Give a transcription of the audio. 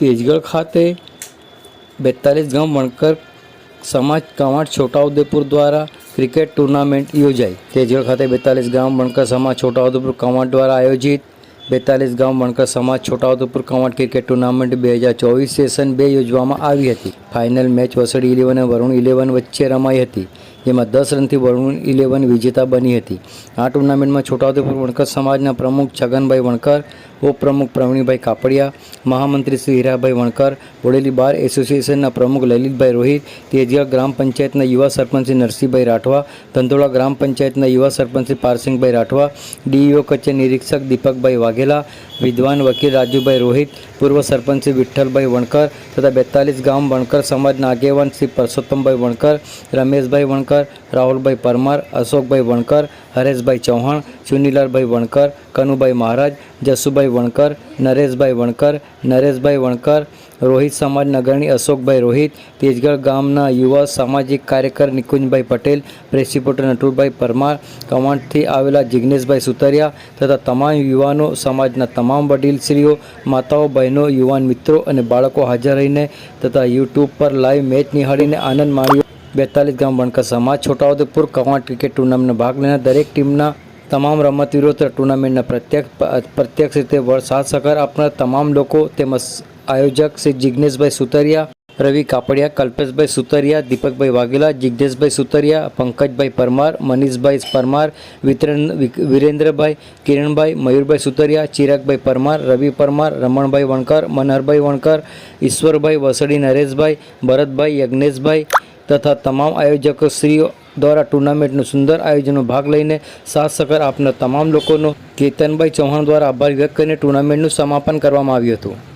તેજગઢ ખાતે બેતાલીસ ગામ વણકર સમાજ કવાંટ છોટાઉદેપુર દ્વારા ક્રિકેટ ટુર્નામેન્ટ યોજાઈ. તેજગઢ ખાતે બેતાલીસ ગામ વણકર સમાજ છોટાઉદેપુર કવાંટ દ્વારા આયોજિત બેતાલીસ ગામ વણકર સમાજ છોટાઉદેપુર કવાંટ ક્રિકેટ ટુર્નામેન્ટ બે હજાર ચોવીસ સેશન બે યોજવામાં આવી હતી. ફાઇનલ મેચ વસડી ઇલેવન અને વરુણ ઇલેવન વચ્ચે રમાઈ હતી. જેમાં દસ રનથી વરુણ ઇલેવન વિજેતા બની હતી. આ ટુર્નામેન્ટમાં છોટાઉદેપુર વણકર સમાજના પ્રમુખ છગનભાઈ વણકર, ઉપપ્રમુખ પ્રવીણભાઈ કાપડિયા, મહામંત્રી શ્રી હીરાભાઈ વણકર બોડેલી બાર એસોસિએશનના પ્રમુખ લલિતભાઈ રોહિત, તેજિયા ગ્રામ પંચાયતના યુવા સરપંચ શ્રી નરસિંહભાઈ રાઠવા, ધંધોળા ગ્રામ પંચાયતના યુવા સરપંચ શ્રી પારસિંગભાઈ રાઠવા, ડીઈઓ કચેરી નિરીક્ષક દીપકભાઈ વાઘેલા, વિદ્વાન વકીલ રાજુભાઈ રોહિત, પૂર્વ સરપંચ શ્રી વિઠ્ઠલભાઈ વણકર તથા બેતાલીસ ગામ વણકર સમાજના આગેવાન શ્રી પરસોત્તમભાઈ વણકર, રમેશભાઈ વણકર રાહુલભાઈ પરમાર, અશોકભાઈ વણકર, હરેશભાઈ ચૌહાણ ચુનીલાલભાઈ વણકર, કનુભાઈ મહારાજ, જસુભાઈ વણકર, નરેશભાઈ વણકર નરેશભાઈ વણકર, રોહિત સમાજ નગરણી અશોકભાઈ રોહિત, તેજગઢ ગામના યુવા સામાજિક કાર્યકર નિકુંજભાઈ પટેલ પ્રેસ રિપોર્ટર નટુરભાઈ પરમાર કમાન્ડથી આવેલા જિગ્નેશભાઈ સુતરિયા તથા તમામ યુવાનો સમાજના તમામ વડીલશ્રીઓ, માતાઓ, બહેનો, યુવાન મિત્રો અને બાળકો હાજર રહીને તથા યુટ્યુબ પર લાઈવ મેચ નિહાળીને આનંદ માણ્યો. બેતાલીસ ગામ વણકર સમાજ, છોટાઉદેપુર કવાંટ ક્રિકેટ ટુર્નામેન્ટનો ભાગ લેનાર દરેક ટીમના તમામ રમતવીરો ટુર્નામેન્ટના પ્રત્યક્ષ પ્રત્યક્ષ રીતે સાથ સહકાર આપનાર તમામ લોકો તેમજ આયોજક શ્રી જિજ્ઞેશભાઈ સુતરિયા રવિ કાપડિયા, કલ્પેશભાઈ સુતરિયા, દીપકભાઈ વાઘેલા જિજ્ઞેશભાઈ સુતરિયા, પંકજભાઈ પરમાર, મનીષભાઈ પરમાર, વિતરણ વિરેન્દ્રભાઈ, કિરણભાઈ, મયુરભાઈ સુતરિયા, ચિરાગભાઈ પરમાર, રવિ પરમાર, રમણભાઈ વણકર, મનહરભાઈ વણકર, ઈશ્વરભાઈ વસડી, નરેશભાઈ, ભરતભાઈ, યજ્ઞેશભાઈ તથા તમામ આયોજકો શ્રીઓ દ્વારા ટુર્નામેન્ટનું સુંદર આયોજનનો ભાગ લઈને સાથ સહકાર આપનાર તમામ લોકોનો કેતનભાઈ ચૌહાણ દ્વારા આભાર વ્યક્ત કરીને ટુર્નામેન્ટનું સમાપન કરવામાં આવ્યું હતું.